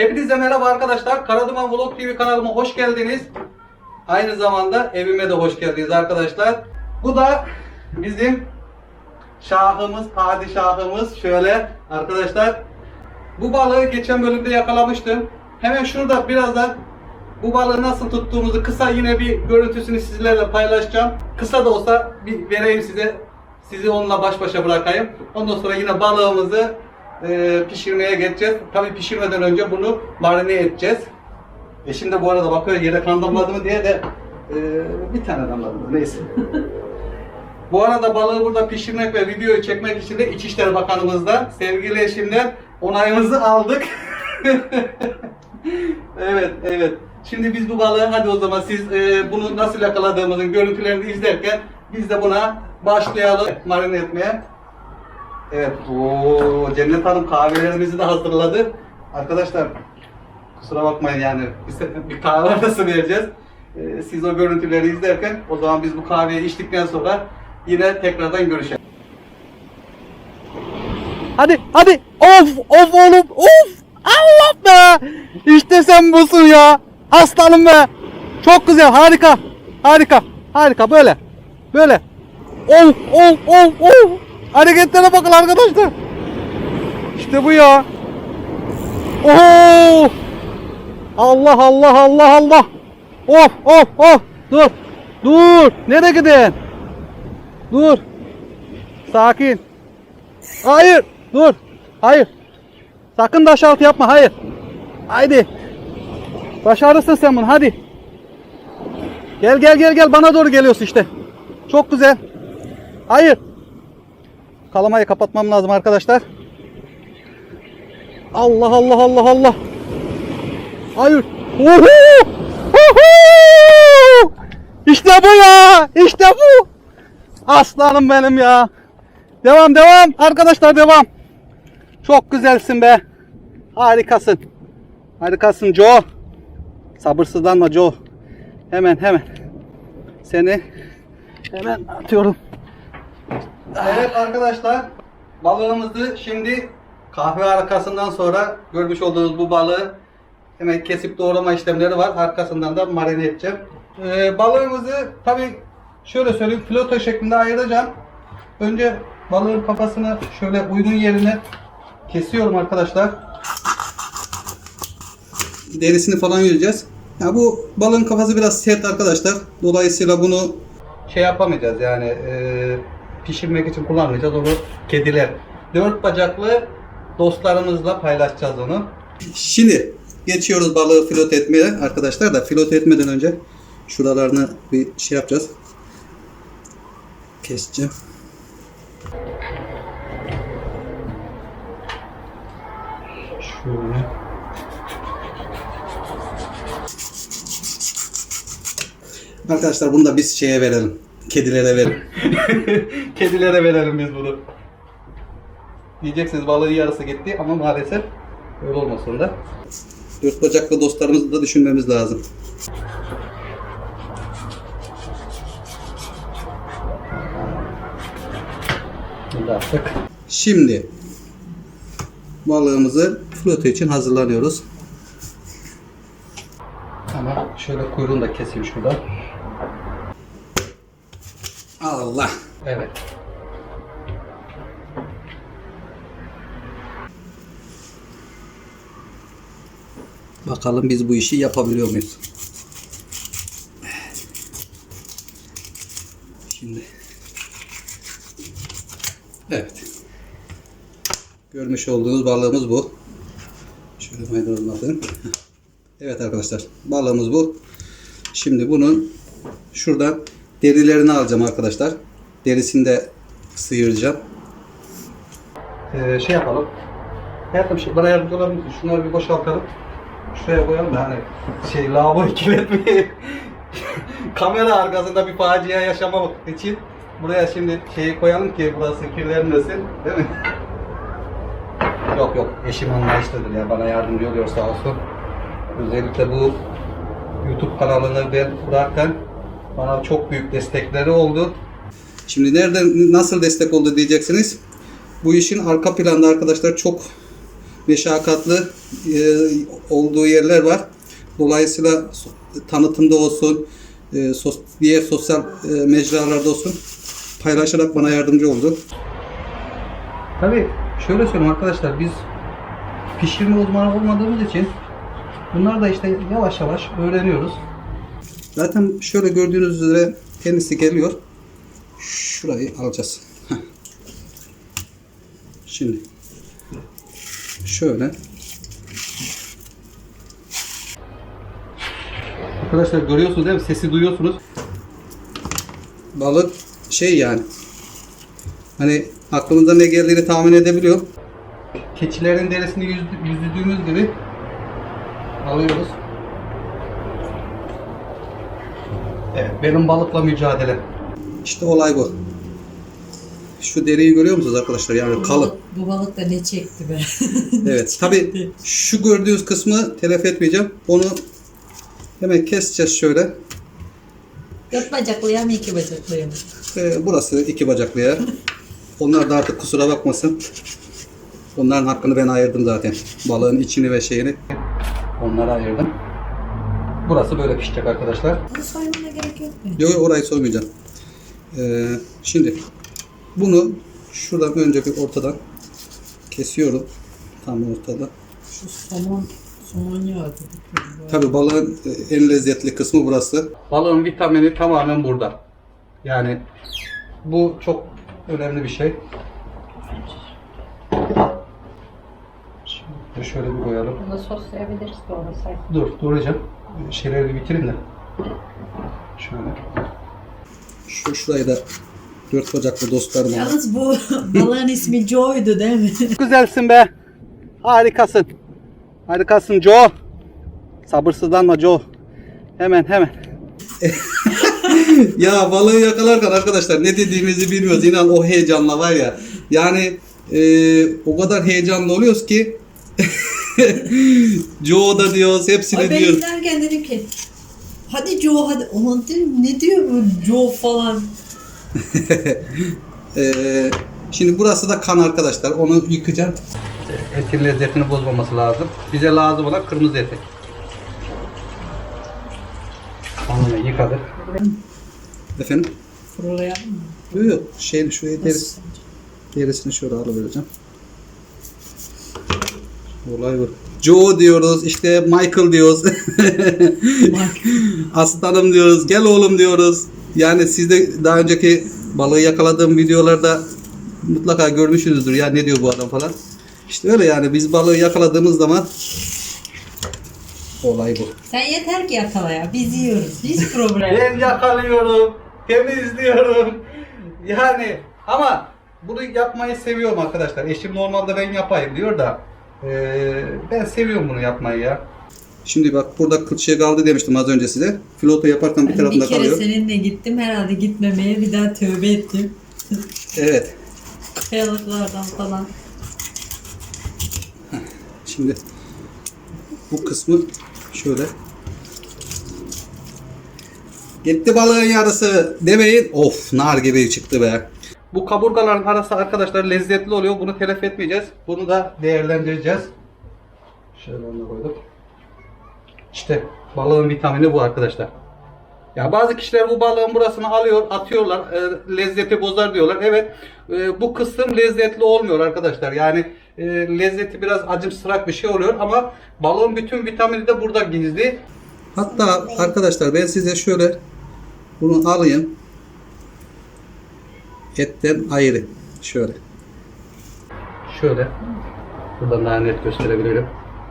Hepinize merhaba arkadaşlar. Karaduman Vlog TV kanalıma hoş geldiniz. Aynı zamanda evime de hoş geldiniz arkadaşlar. Bu da bizim şahımız, padişahımız. Şöyle arkadaşlar. Bu balığı geçen bölümde yakalamıştım. Hemen şurada birazdan bu balığı nasıl tuttuğumuzu kısa yine bir görüntüsünü sizlerle paylaşacağım. Kısa da olsa bir vereyim size. Sizi onunla baş başa bırakayım. Ondan sonra yine balığımızı e, pişirmeye geçeceğiz. Tabii pişirmeden önce bunu marine edeceğiz. E şimdi bu arada bakıyor yere kan damladı mı diye de e, bir tane damladı. Neyse. Bu arada balığı burada pişirmek ve videoyu çekmek için de İçişleri Bakanımızdan sevgili eşimden onayımızı aldık. evet, evet. Şimdi biz bu balığı hadi o zaman siz e, bunu nasıl yakaladığımızın görüntülerini izlerken biz de buna başlayalım marine etmeye. Evet, o Cennet Hanım kahvelerimizi de hazırladı. Arkadaşlar kusura bakmayın yani de bir kahve arası vereceğiz. Ee, siz o görüntüleri izlerken o zaman biz bu kahveyi içtikten sonra yine tekrardan görüşelim. Hadi hadi. Of of oğlum of. Allah be. İşte sen busun ya. Aslanım be. Çok güzel harika. Harika. Harika böyle. Böyle. Of of of of. Hareketlere bakın arkadaşlar. İşte bu ya. Oho. Allah Allah Allah Allah. Of of of. Dur. Dur. Nereye gidiyorsun? Dur. Sakin. Hayır. Dur. Hayır. Sakın taş altı yapma. Hayır. Haydi. Başarırsın sen bunu. Hadi. Gel gel gel gel. Bana doğru geliyorsun işte. Çok güzel. Hayır. Kalamayı kapatmam lazım arkadaşlar. Allah Allah Allah Allah. Hayır. Uhu! Uhu! İşte bu ya. İşte bu. Aslanım benim ya. Devam devam. Arkadaşlar devam. Çok güzelsin be. Harikasın. Harikasın Joe. Sabırsızlanma Joe. Hemen hemen. Seni hemen atıyorum. Evet arkadaşlar balığımızı şimdi kahve arkasından sonra görmüş olduğunuz bu balığı hemen kesip doğrama işlemleri var. Arkasından da marine edeceğim. Ee, balığımızı tabi şöyle söyleyeyim filoto şeklinde ayıracağım. Önce balığın kafasını şöyle uygun yerine kesiyorum arkadaşlar. Derisini falan yiyeceğiz. Ya bu balığın kafası biraz sert arkadaşlar. Dolayısıyla bunu şey yapamayacağız yani e, pişirmek için kullanmayacağız. Onu kediler. Dört bacaklı dostlarımızla paylaşacağız onu. Şimdi geçiyoruz balığı filot etmeye arkadaşlar da filot etmeden önce şuralarını bir şey yapacağız. Keseceğim. Şöyle. Arkadaşlar bunu da biz şeye verelim. Kedilere verelim. Kedilere verelim biz bunu. Diyeceksiniz balığın yarısı gitti ama maalesef öyle olmasın da. Dört bacaklı dostlarımızı da düşünmemiz lazım. Attık. Şimdi balığımızı flote için hazırlanıyoruz. Ama şöyle kuyruğunu da keseyim şurada. Allah. Evet. Bakalım biz bu işi yapabiliyor muyuz? Şimdi. Evet. Görmüş olduğunuz balığımız bu. Şöyle maydanoz Evet arkadaşlar. Balığımız bu. Şimdi bunun şuradan derilerini alacağım arkadaşlar. Derisini de sıyıracağım. Ee, şey yapalım. Hayatım şey, bana yardımcı olabilir misin? Şunları bir boşaltalım. Şuraya koyalım da hani şey lavabo ikiletmeyi kamera arkasında bir facia yaşamamak için buraya şimdi şeyi koyalım ki burası kirlenmesin. Değil mi? Yok yok eşim anlayışlıdır ya bana yardımcı oluyor sağ olsun. Özellikle bu YouTube kanalını ben kurarken bana çok büyük destekleri oldu. Şimdi nereden nasıl destek oldu diyeceksiniz. Bu işin arka planda arkadaşlar çok meşakkatli e, olduğu yerler var. Dolayısıyla tanıtımda olsun, e, sos, diğer sosyal e, mecralarda olsun paylaşarak bana yardımcı oldu. Tabii şöyle söyleyeyim arkadaşlar biz pişirme uzmanı olmadığımız için bunlar da işte yavaş yavaş öğreniyoruz. Zaten şöyle gördüğünüz üzere kendisi geliyor. Şurayı alacağız. Şimdi şöyle Arkadaşlar görüyorsunuz değil mi? Sesi duyuyorsunuz. Balık şey yani. Hani aklınıza ne geldiğini tahmin edebiliyorum. Keçilerin derisini yüz- yüzdüğümüz gibi alıyoruz. Evet, benim balıkla mücadele. İşte olay bu. Şu deriyi görüyor musunuz arkadaşlar? Yani kalın. Bu balık da ne çekti be. Evet. Tabi şu gördüğünüz kısmı telef etmeyeceğim. Onu hemen keseceğiz şöyle. Dört bacaklıyım mı iki bacaklıyım? Ee, burası iki bacaklı yer. Onlar da artık kusura bakmasın. Onların hakkını ben ayırdım zaten. Balığın içini ve şeyini. Onlara ayırdım. Burası böyle pişecek arkadaşlar. Bunu soymana gerek yok mu? Yok orayı soymayacağım. Ee, şimdi bunu şuradan önce bir ortadan kesiyorum. Tam ortada. Şu somon, somon yağı Tabi balığın e, en lezzetli kısmı burası. Balığın vitamini tamamen burada. Yani bu çok önemli bir şey. Şimdi şöyle bir koyalım. Bunu soslayabiliriz doğrasak. Dur, duracağım. Şeyleri bitireyim de. Şöyle. Şu şurayı da dört bacaklı dostlarım. Yalnız bu balığın ismi Joe'ydu değil mi? Güzelsin be. Harikasın. Harikasın Joe. Sabırsızlanma Joe. Hemen hemen. ya balığı yakalarken arkadaşlar ne dediğimizi bilmiyoruz. İnan o heyecanla var ya. Yani e, o kadar heyecanlı oluyoruz ki Joe da diyoruz, hepsini Ay ben diyoruz. izlerken dedim ki hadi Joe hadi. Aman dedim ne diyor bu Joe falan. Ee, şimdi burası da kan arkadaşlar. Onu yıkacağım. Etin lezzetini bozmaması lazım. Bize lazım olan kırmızı eti. Kanını yıkadık. Efendim? Kurulayalım mı? Yok yok. Şey, şu deri, Nasıl? derisini şöyle alıvereceğim. Olay bu. Joe diyoruz, işte Michael diyoruz. Aslanım diyoruz, gel oğlum diyoruz. Yani siz de daha önceki balığı yakaladığım videolarda mutlaka görmüşsünüzdür ya ne diyor bu adam falan. İşte öyle yani biz balığı yakaladığımız zaman olay bu. Sen yeter ki yakala ya. Biz yiyoruz. Hiç problem. Ben yakalıyorum, temizliyorum. Yani ama bunu yapmayı seviyorum arkadaşlar. Eşim normalde ben yapayım diyor da eee, ben seviyorum bunu yapmayı ya. Şimdi bak burada kılçığı kaldı demiştim az önce size. Filoto yaparken bir tarafında bir kere kalıyor. seninle gittim herhalde gitmemeye bir daha tövbe ettim. Evet. Kayalıklardan falan. Şimdi bu kısmı şöyle. Gitti balığın yarısı demeyin. Of nar gibi çıktı be. Bu kaburgaların arası arkadaşlar lezzetli oluyor. Bunu telef etmeyeceğiz. Bunu da değerlendireceğiz. Şöyle onu koyduk. İşte balığın vitamini bu arkadaşlar. Ya bazı kişiler bu balığın burasını alıyor, atıyorlar, e, lezzeti bozar diyorlar. Evet, e, bu kısım lezzetli olmuyor arkadaşlar. Yani e, lezzeti biraz acımsırak bir şey oluyor ama balığın bütün vitamini de burada gizli. Hatta arkadaşlar ben size şöyle bunu alayım. Etten ayrı. Şöyle. Şöyle. Buradan daha net gösterebilirim.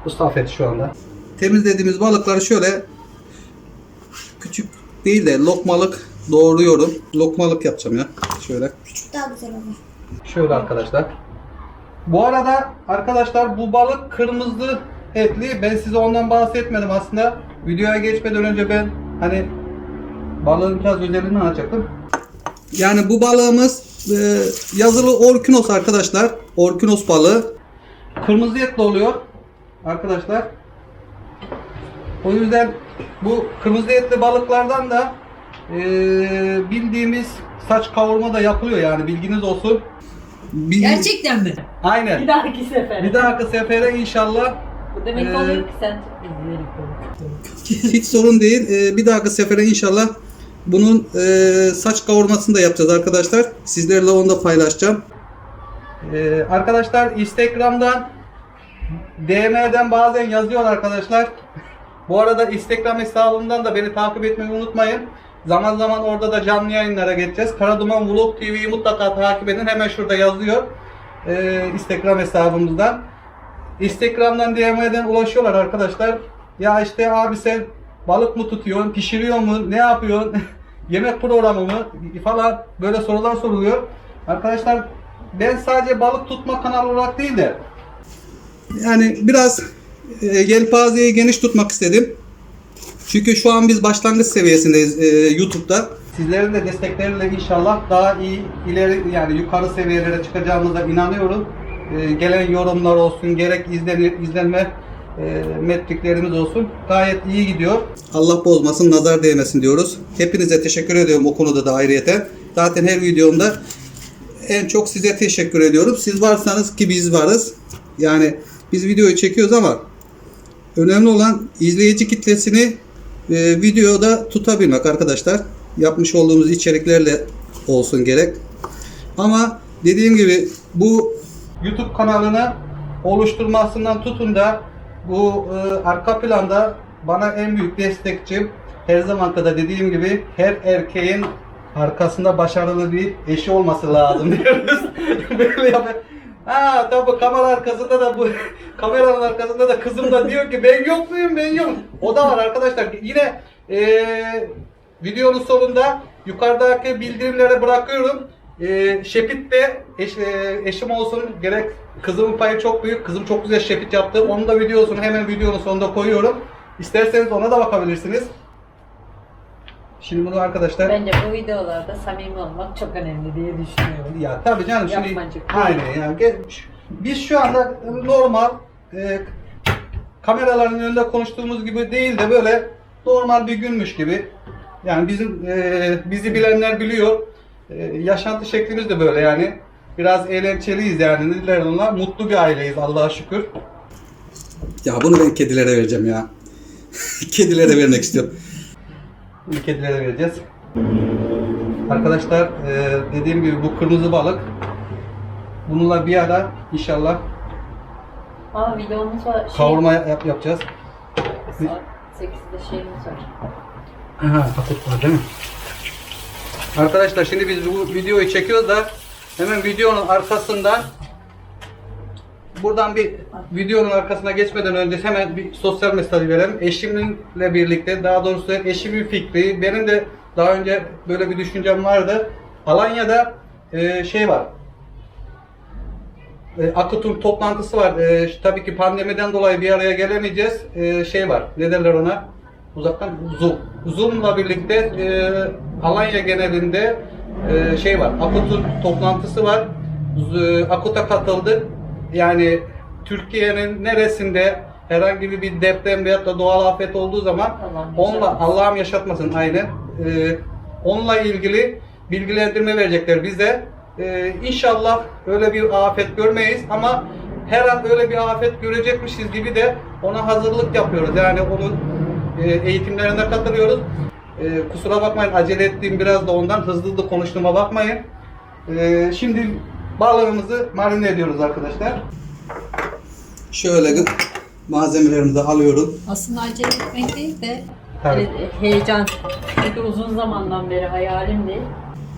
Bu saf et şu anda. Temizlediğimiz balıkları şöyle küçük değil de lokmalık doğruyorum. Lokmalık yapacağım ya. Şöyle. Daha güzel olur. Şöyle arkadaşlar. Bu arada arkadaşlar bu balık kırmızı etli. Ben size ondan bahsetmedim aslında. Videoya geçmeden önce ben hani balığın biraz özelliğini anlatacaktım. Yani bu balığımız e, yazılı orkinos arkadaşlar. Orkinos balığı. Kırmızı etli oluyor arkadaşlar. O yüzden bu kırmızı etli balıklardan da e, bildiğimiz saç kavurma da yapılıyor yani bilginiz olsun. Bir, Gerçekten mi? Aynen. Bir dahaki sefer. Bir dahaki sefere inşallah Bu demek Ee, oluyor ki sen çok hiç sorun değil. Ee, bir dahaki sefere inşallah bunun e, saç kavurmasını da yapacağız arkadaşlar. Sizlerle onu da paylaşacağım. Ee, arkadaşlar Instagram'dan DM'den bazen yazıyor arkadaşlar. Bu arada Instagram hesabımdan da beni takip etmeyi unutmayın. Zaman zaman orada da canlı yayınlara geçeceğiz. Karaduman Vlog TV'yi mutlaka takip edin. Hemen şurada yazıyor. Ee, Instagram hesabımızdan. Instagram'dan DM'den ulaşıyorlar arkadaşlar. Ya işte abi sen balık mı tutuyorsun, pişiriyor mu, ne yapıyorsun, yemek programı mı falan böyle sorular soruluyor. Arkadaşlar ben sadece balık tutma kanalı olarak değil de yani biraz e, yelpazeyi geniş tutmak istedim. Çünkü şu an biz başlangıç seviyesindeyiz e, YouTube'da. Sizlerin de destekleriyle inşallah daha iyi ileri yani yukarı seviyelere çıkacağımıza inanıyorum. E, gelen yorumlar olsun, gerek izlenir, izlenme metriklerimiz olsun. Gayet iyi gidiyor. Allah bozmasın, nazar değmesin diyoruz. Hepinize teşekkür ediyorum o konuda da ayrıyeten. Zaten her videomda en çok size teşekkür ediyorum. Siz varsanız ki biz varız. Yani biz videoyu çekiyoruz ama önemli olan izleyici kitlesini e, videoda tutabilmek arkadaşlar. Yapmış olduğumuz içeriklerle olsun gerek. Ama dediğim gibi bu YouTube kanalını oluşturmasından tutun da bu e, arka planda bana en büyük destekçim her zaman kadar dediğim gibi her erkeğin arkasında başarılı bir eşi olması lazım diyoruz. Böyle. Ha tabii kamera arkasında da bu kameranın arkasında da kızım da diyor ki ben yok muyum ben yok. O da var arkadaşlar. Yine eee videonun sonunda yukarıdaki bildirimlere bırakıyorum. Eee şepit de eş, eee, eşim olsun gerek kızımın payı çok büyük. Kızım çok güzel şepit yaptı. Onun da videosunu hemen videonun sonunda koyuyorum. İsterseniz ona da bakabilirsiniz. Şimdi bunu arkadaşlar Bence bu videolarda samimi olmak çok önemli diye düşünüyorum. ya tabii canım şimdi Yapmacık. aynen yani Ge- biz şu anda normal e, kameraların önünde konuştuğumuz gibi değil de böyle normal bir günmüş gibi. Yani bizim e, bizi bilenler biliyor. E, yaşantı şeklimiz de böyle yani. Biraz eğlenceliyiz yani. Derler onlar? Mutlu bir aileyiz Allah'a şükür. Ya bunu ben kedilere vereceğim ya. kedilere vermek istiyorum. Bunu kedilere vereceğiz. Arkadaşlar e, dediğim gibi bu kırmızı balık. Bununla bir ara inşallah Aa videomuz var. Şey, kavurma yap- yapacağız. Saat 8'de şeyimiz var. Aha, paket var değil mi? Arkadaşlar şimdi biz bu videoyu çekiyoruz da hemen videonun arkasından buradan bir videonun arkasına geçmeden önce hemen bir sosyal mesaj verelim. Eşimle birlikte daha doğrusu eşimin fikri benim de daha önce böyle bir düşüncem vardı. Alanya'da e, şey var. E, Akut'un toplantısı var. E, tabii ki pandemiden dolayı bir araya gelemeyeceğiz. E, şey var. Ne derler ona? Uzaktan Zoom. Zoom'la birlikte e, Alanya genelinde e, şey var. Akut'un toplantısı var. Z- Akut'a katıldık. Yani Türkiye'nin neresinde herhangi bir deprem veyahut da doğal afet olduğu zaman Allah'ım onunla. Allah'ım yaşatmasın aynen. E, onunla ilgili bilgilendirme verecekler bize. Ee, inşallah öyle bir afet görmeyiz ama her an öyle bir afet görecekmişiz gibi de ona hazırlık yapıyoruz. Yani onun e, eğitimlerine katılıyoruz. E, kusura bakmayın acele ettiğim biraz da ondan hızlı da konuştuğuma bakmayın. E, şimdi balığımızı marine ediyoruz arkadaşlar. Şöyle malzemelerimizi alıyorum. Aslında acele etmek değil de Tabii. Heyecan. Çünkü uzun zamandan beri hayalimdi.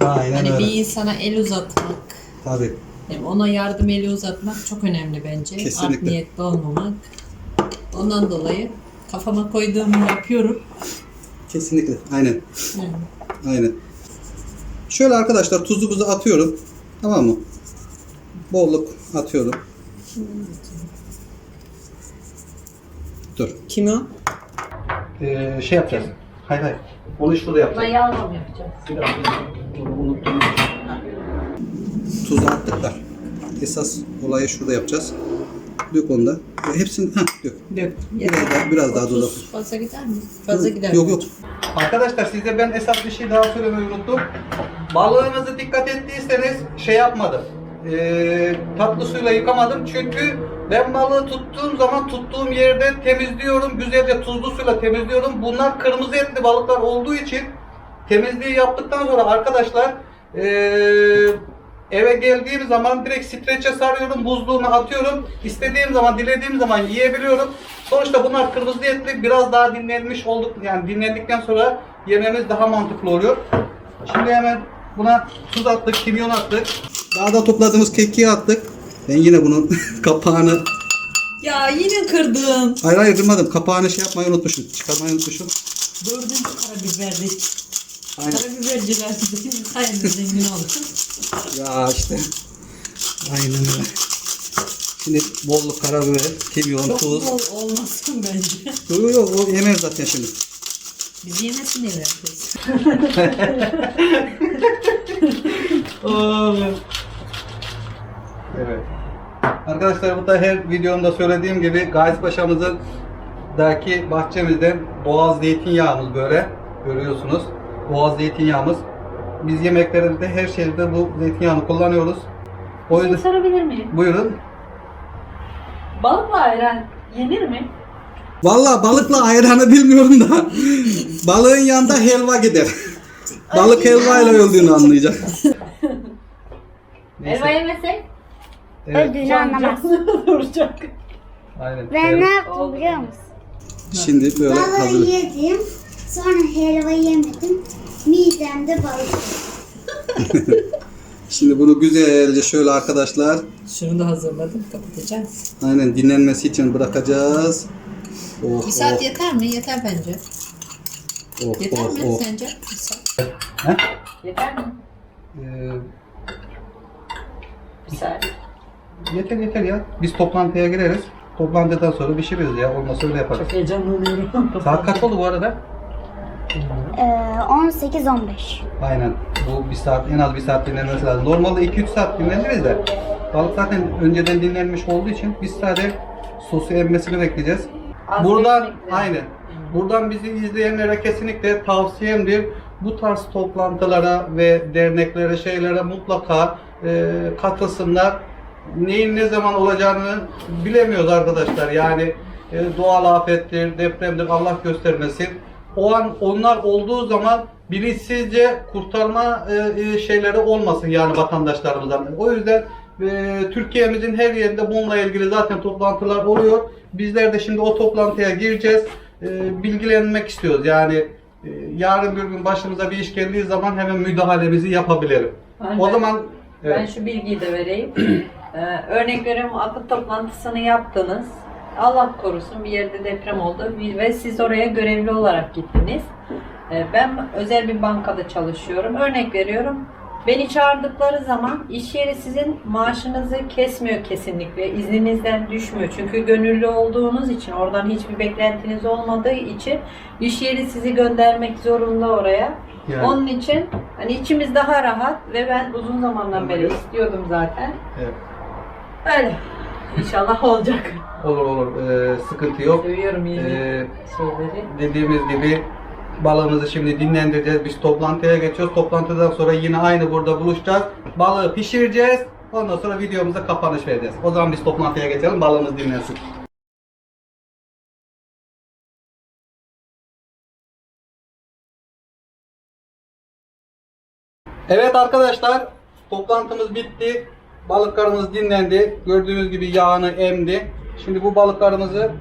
Aynen hani öyle. bir insana el uzatmak, Tabii. yani ona yardım eli uzatmak çok önemli bence. Kesinlikle. Art niyetli olmamak. Ondan dolayı kafama koyduğumu yapıyorum. Kesinlikle. Aynen. Yani Aynen. Şöyle arkadaşlar tuzumuzu atıyorum. Tamam mı? Bolluk atıyorum. Dur. Kim o? Ee, şey yapacağız. Hayır hayır. Onu şurada yapacağız. Mayı almam yapacağız. Bir dakika. Onu unuttum. Tuzu attık da. Esas olayı şurada yapacağız. Dök onu da. Hepsini ha dök. Dök. Biraz daha, biraz daha. Otuz Fazla gider mi? Fazla gider. Yok yok. Arkadaşlar size ben esas bir şey daha söylemeyi unuttum. Balığınızı dikkat ettiyseniz şey yapmadım. e, tatlı suyla yıkamadım çünkü ben balığı tuttuğum zaman tuttuğum yerde temizliyorum. Güzelce tuzlu suyla temizliyorum. Bunlar kırmızı etli balıklar olduğu için temizliği yaptıktan sonra arkadaşlar e, eve geldiğim zaman direkt streçe sarıyorum. Buzluğuna atıyorum. İstediğim zaman, dilediğim zaman yiyebiliyorum. Sonuçta bunlar kırmızı etli. Biraz daha dinlenmiş olduk. Yani dinlendikten sonra yememiz daha mantıklı oluyor. Şimdi hemen buna tuz attık, kimyon attık. Daha da topladığımız kekiği attık. Ben yine bunun kapağını... Ya yine kırdın. Hayır hayır kırmadım. Kapağını şey yapmayı unutmuşum. Çıkarmayı unutmuşum. Dördüncü karabiberdi. Aynen. Karabiberciler benim sayemde zengin oldu. Ya işte. Aynen öyle. Şimdi bolluk karabiber, kimyon, Çok tuz. bol olmasın bence. Yok yok o yemer zaten şimdi. Biz yemesin vereceğiz. Evet. Arkadaşlar bu da her videomda söylediğim gibi Gazi Paşa'mızın daki bahçemizden doğal zeytinyağımız böyle görüyorsunuz. Doğal zeytinyağımız. Biz yemeklerimizde her şeyde bu zeytinyağını kullanıyoruz. O şey yüzden sorabilir miyim? buyurun. Balıkla ayran yenir mi? Vallahi balıkla ayranı bilmiyorum da balığın yanında helva gider. Balık helvayla öldüğünü anlayacak. Elma yemesek Evet, Öldüğünü anlamaz. duracak. aynen. Ben ne yaptım biliyor musun? Şimdi böyle Balığı hazır. yedim. Sonra helva yemedim. Midemde balık. Şimdi bunu güzelce şöyle arkadaşlar Şunu da hazırladım. Kapatacağız. aynen dinlenmesi için bırakacağız. Oh, Bir saat oh, yeter mi? Yeter bence. oh, Yeter oh, mi oh. sence? Bir saat. Yeter mi? Ee, Bir saat. yeter yeter ya. Biz toplantıya gireriz. Toplantıdan sonra pişiririz ya. Olmazsa öyle yaparız. Çok heyecanlanıyorum. Saat kaç oldu bu arada? Ee, 18-15. Aynen. Bu bir saat, en az bir saat dinlenmesi lazım. Normalde 2-3 saat dinleniriz de balık zaten önceden dinlenmiş olduğu için biz sadece sosu emmesini bekleyeceğiz. Az Buradan bekle. aynen. Buradan bizi izleyenlere kesinlikle tavsiyemdir. Bu tarz toplantılara ve derneklere, şeylere mutlaka e, katılsınlar. Neyin ne zaman olacağını bilemiyoruz arkadaşlar. Yani e, doğal afettir, depremdir Allah göstermesin. O an onlar olduğu zaman bilinçsizce kurtarma e, e, şeyleri olmasın yani vatandaşlarımızdan. O yüzden e, Türkiye'mizin her yerinde bununla ilgili zaten toplantılar oluyor. Bizler de şimdi o toplantıya gireceğiz. E, bilgilenmek istiyoruz. Yani e, yarın bir gün başımıza bir iş geldiği zaman hemen müdahalemizi yapabilirim. Aynen. O zaman Ben evet. şu bilgiyi de vereyim. ee, örnek veriyorum akıl toplantısını yaptınız. Allah korusun bir yerde deprem oldu ve siz oraya görevli olarak gittiniz. Ee, ben özel bir bankada çalışıyorum. Örnek veriyorum. Beni çağırdıkları zaman iş yeri sizin maaşınızı kesmiyor kesinlikle. İzninizden düşmüyor. Çünkü gönüllü olduğunuz için, oradan hiçbir beklentiniz olmadığı için iş yeri sizi göndermek zorunda oraya. Yani. Onun için hani içimiz daha rahat ve ben uzun zamandan beri istiyordum zaten. Evet. Öyle. İnşallah olacak. Olur olur. E, sıkıntı yok. Seviyorum yeni E, şeyleri. dediğimiz gibi balığımızı şimdi dinlendireceğiz. Biz toplantıya geçiyoruz. Toplantıdan sonra yine aynı burada buluşacağız. Balığı pişireceğiz. Ondan sonra videomuza kapanış vereceğiz. O zaman biz toplantıya geçelim. Balığımız dinlensin. Evet arkadaşlar toplantımız bitti. Balıklarımız dinlendi. Gördüğünüz gibi yağını emdi. Şimdi bu balıklarımızı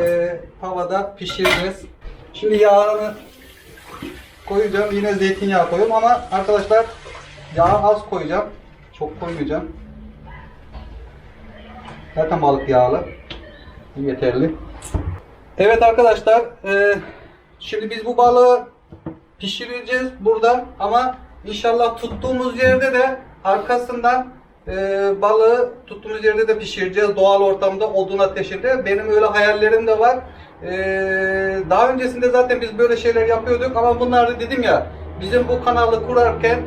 eee havada pişireceğiz. Şimdi yağını koyacağım. Yine zeytinyağı koyuyorum ama arkadaşlar yağı az koyacağım. Çok koymayacağım. Zaten balık yağlı. Yeterli. Evet arkadaşlar eee, şimdi biz bu balığı pişireceğiz burada ama inşallah tuttuğumuz yerde de arkasından e, balığı tuttuğumuz yerde de pişireceğiz doğal ortamda odun ateşinde. Benim öyle hayallerim de var. E, daha öncesinde zaten biz böyle şeyler yapıyorduk ama bunları dedim ya bizim bu kanalı kurarken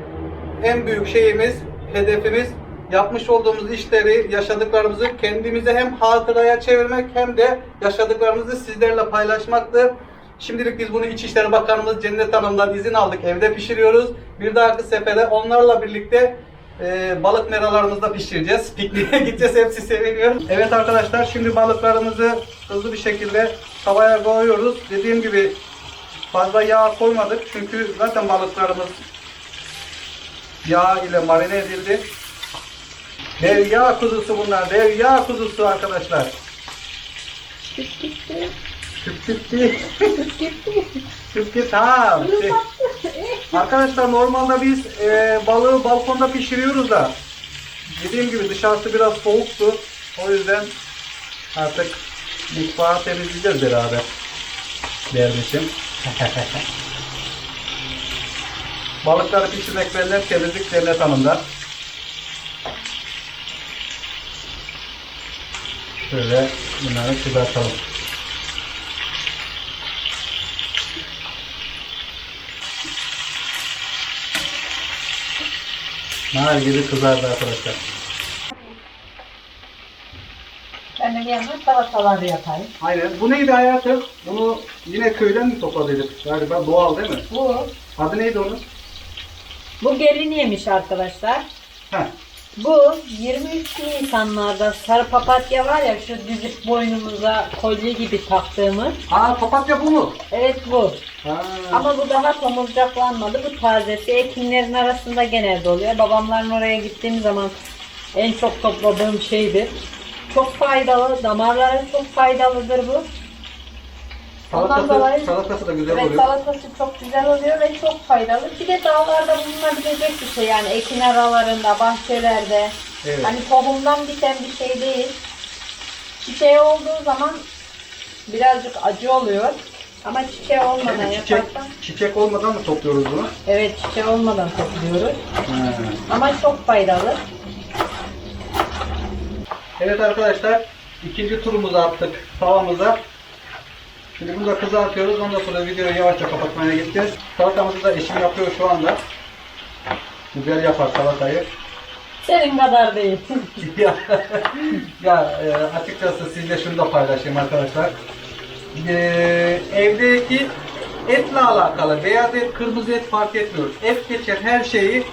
en büyük şeyimiz, hedefimiz yapmış olduğumuz işleri, yaşadıklarımızı kendimize hem hatıraya çevirmek hem de yaşadıklarımızı sizlerle paylaşmaktı. Şimdilik biz bunu İçişleri Bakanımız Cennet Hanım'dan izin aldık. Evde pişiriyoruz. Bir dahaki sefere onlarla birlikte e, balık meralarımızı da pişireceğiz. Pikniğe gideceğiz. Hepsi seviniyor. Evet arkadaşlar şimdi balıklarımızı hızlı bir şekilde tavaya koyuyoruz. Dediğim gibi fazla yağ koymadık. Çünkü zaten balıklarımız yağ ile marine edildi. Dev yağ kuzusu bunlar. Dev yağ kuzusu arkadaşlar. Tüp gitti. Tüp gitti. Tüp gitti. Ha. Şey, Arkadaşlar normalde biz e, balığı balkonda pişiriyoruz da dediğim gibi dışarısı biraz soğuktu. O yüzden artık mutfağı temizleyeceğiz beraber. Dermişim. Balıkları pişirmek benden, temizlik cennet hanımda. Şöyle bunları kızartalım. Nar gibi kızardı arkadaşlar. Ben de bir yandan salataları yapayım. Aynen. Bu neydi hayatım? Bunu yine köyden mi topladıydık? Galiba doğal değil mi? Bu, Adı neydi onun? bu gelin yemiş arkadaşlar. Heh. Bu 23 Nisanlarda sarı papatya var ya şu dizip boynumuza kolye gibi taktığımız. Aa papatya bu mu? Evet bu. Ha. Ama bu daha tomurcaklanmadı. Bu tazesi. Ekinlerin arasında genelde oluyor. Babamların oraya gittiğim zaman en çok topladığım şeydir. Çok faydalı. Damarlara çok faydalıdır bu. Salatası, dolayı- salatası da güzel Ve oluyor. salatası çok güzel oluyor ve çok faydalı. Bir de dağlarda bulunabilecek bir şey yani ekin aralarında, bahçelerde. Evet. Hani tohumdan biten bir şey değil. Çiçeği olduğu zaman birazcık acı oluyor. Ama çiçeği olmadan çiçek, yaparsan, çiçek olmadan mı topluyoruz bunu? evet çiçeği olmadan topluyoruz. Ha. Ama çok faydalı. Evet arkadaşlar ikinci turumuzu attık tavamıza. Şimdi bunu da kızartıyoruz. Ondan sonra videoyu yavaşça kapatmaya gideceğiz. Salatamızı da eşim yapıyor şu anda. Güzel yapar salatayı. Senin kadar değil. ya, ya e, açıkçası sizle şunu da paylaşayım arkadaşlar. E, evdeki etle alakalı beyaz et, kırmızı et fark etmiyor. Et geçen her şeyi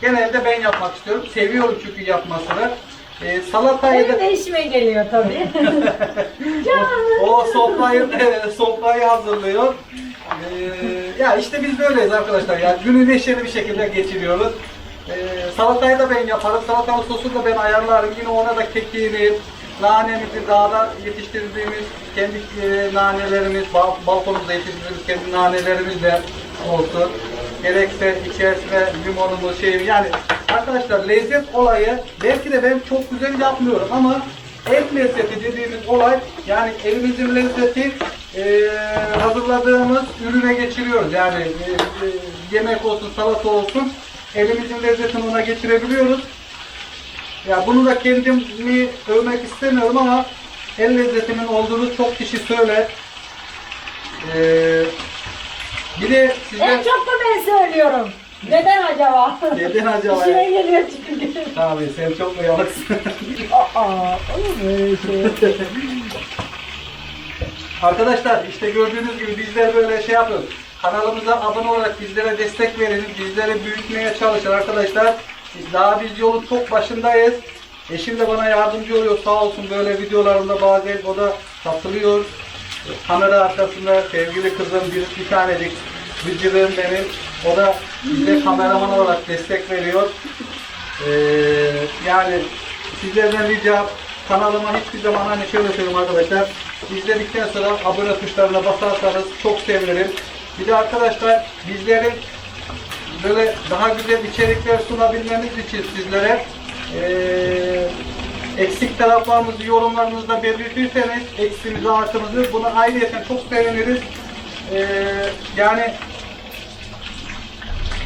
genelde ben yapmak istiyorum. Seviyorum çünkü yapmasını. E, salatayı da Benim de işime geliyor tabii. o, o sofrayı sofrayı hazırlıyor. Ee, ya işte biz böyleyiz arkadaşlar. Yani günü neşeli bir şekilde geçiriyoruz. Ee, salatayı da ben yaparım. Salatanın sosunu da ben ayarlarım. Yine ona da kekiğini, nanemizi dağda yetiştirdiğimiz kendi e, nanelerimiz, bal, balkonumuzda yetiştirdiğimiz kendi nanelerimiz de olsun. Gerekse içerisine limonumuz, şey yani arkadaşlar lezzet olayı belki de ben çok güzel yapmıyorum ama et lezzeti dediğimiz olay yani elimizin lezzeti e, hazırladığımız ürüne geçiriyoruz. Yani e, yemek olsun, salata olsun elimizin lezzetini ona geçirebiliyoruz. Ya bunu da kendimi övmek istemiyorum ama el lezzetimin olduğunu çok kişi söyler. Ee, bir de en çok da ben söylüyorum. Neden acaba? neden acaba? İşime geliyor çünkü. Abi sen çok uyanıksın. Aa, olur mu öyle şey? Arkadaşlar işte gördüğünüz gibi bizler böyle şey yapıyoruz. Kanalımıza abone olarak bizlere destek verin. Bizleri büyütmeye çalışın arkadaşlar. Biz daha biz yolun çok başındayız. Eşim de bana yardımcı oluyor sağ olsun böyle videolarında bazen o da katılıyor. Kamera arkasında sevgili kızım bir, bir tanecik Bıcırığım benim. O da bize kameraman olarak destek veriyor. Ee, yani sizlerden ricam kanalıma hiçbir zaman hani şöyle söyleyeyim arkadaşlar izledikten sonra abone tuşlarına basarsanız çok sevinirim. Bir de arkadaşlar bizlerin böyle daha güzel içerikler sunabilmemiz için sizlere eee, eksik taraflarımızı yorumlarınızda belirtirseniz eksimizi artımızı buna ayrıyeten çok seviniriz. Eee, yani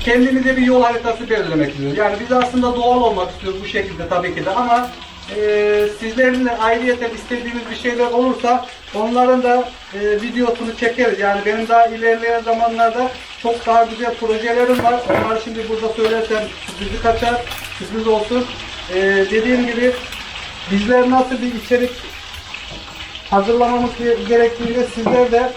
kendimize bir yol haritası belirlemek istiyoruz. Yani biz aslında doğal olmak istiyoruz bu şekilde tabii ki de ama e, sizlerin de ayrıyeten istediğiniz bir şeyler olursa onların da e, videosunu çekeriz. Yani benim daha ilerleyen zamanlarda çok daha güzel projelerim var. Onları şimdi burada söylersem sürprizi kaçar, sürpriz olsun. E, dediğim gibi bizler nasıl bir içerik hazırlamamız gerektiğinde sizler de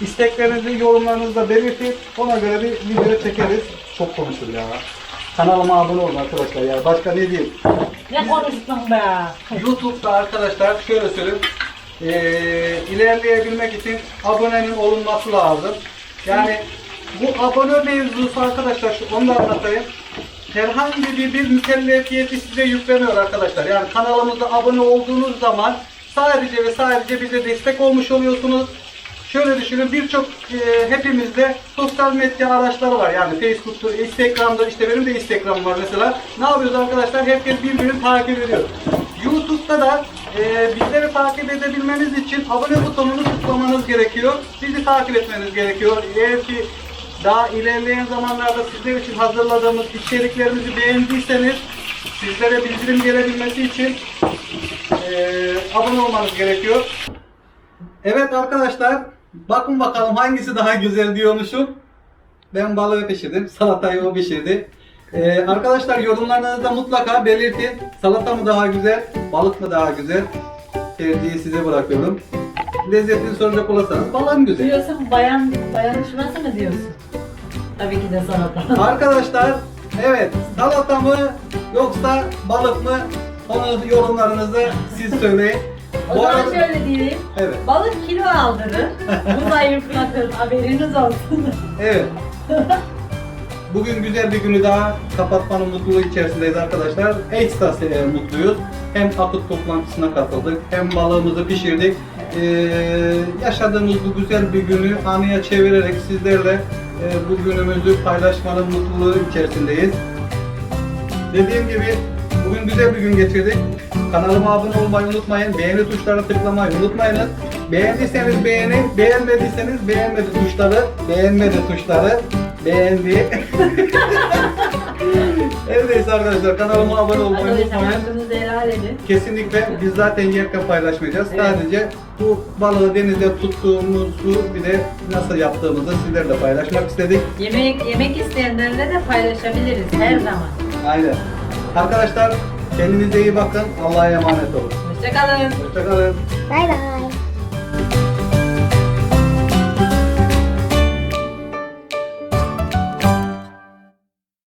isteklerinizi, yorumlarınızı da belirtip ona göre bir video çekeriz. Çok konuşur ya. Kanalıma abone olun arkadaşlar ya. Başka ne diyeyim? Ne konuştun be? YouTube'da arkadaşlar şöyle söyleyeyim. Eee ilerleyebilmek için abonenin olunması lazım. Yani bu abone mevzusu arkadaşlar şu onu da anlatayım. Herhangi bir, bir mükellefiyeti size yüklemiyor arkadaşlar. Yani kanalımıza abone olduğunuz zaman sadece ve sadece bize destek olmuş oluyorsunuz. Şöyle düşünün birçok e, hepimizde sosyal medya araçları var. Yani Facebook'tur, Instagram'dır. işte benim de Instagram var mesela. Ne yapıyoruz arkadaşlar? Herkes birbirini takip ediyor. YouTube'da da e, bizleri takip edebilmeniz için abone butonunu tıklamanız gerekiyor. Bizi takip etmeniz gerekiyor. Eğer ki daha ilerleyen zamanlarda sizler için hazırladığımız içeriklerimizi beğendiyseniz sizlere bildirim gelebilmesi için e, abone olmanız gerekiyor. Evet arkadaşlar, bakın bakalım hangisi daha güzel diyormuşum. Ben balığı pişirdim, salatayı o pişirdi. Ee, arkadaşlar yorumlarınızda mutlaka belirtin. Salata mı daha güzel, balık mı daha güzel? Tercihi size bırakıyorum. Lezzetini soracak olursanız balığım güzel. Diyorsun bayan dayanışması mı diyorsun? Tabii ki de salata. Arkadaşlar, evet salata mı yoksa balık mı? Onu yorumlarınızda siz söyleyin. O zaman şöyle diyeyim. Evet. Balık kilo aldırır, bu zayıflatır. Haberiniz olsun. Evet. Bugün güzel bir günü daha kapatmanın mutluluğu içerisindeyiz arkadaşlar. Ekstrası e, mutluyuz. Hem akıt toplantısına katıldık, hem balığımızı pişirdik. Ee, yaşadığımız bu güzel bir günü anıya çevirerek sizlerle e, bu günümüzü paylaşmanın mutluluğu içerisindeyiz. Dediğim gibi bugün güzel bir gün geçirdik. Kanalıma abone olmayı unutmayın. Beğeni tuşlarına tıklamayı unutmayınız. Beğendiyseniz beğeni, beğenmediyseniz beğenmedi tuşları, beğenmedi tuşları, beğendi. evet arkadaşlar kanalıma abone olmayı unutmayın. Kesinlikle biz zaten yerken paylaşmayacağız. Evet. Sadece bu balığı denizde tuttuğumuzu bir de nasıl yaptığımızı sizlerle paylaşmak istedik. Yemek yemek isteyenlerle de paylaşabiliriz her zaman. Aynen. Arkadaşlar kendinize iyi bakın. Allah'a emanet olun. Hoşçakalın. Hoşçakalın. Bay bay.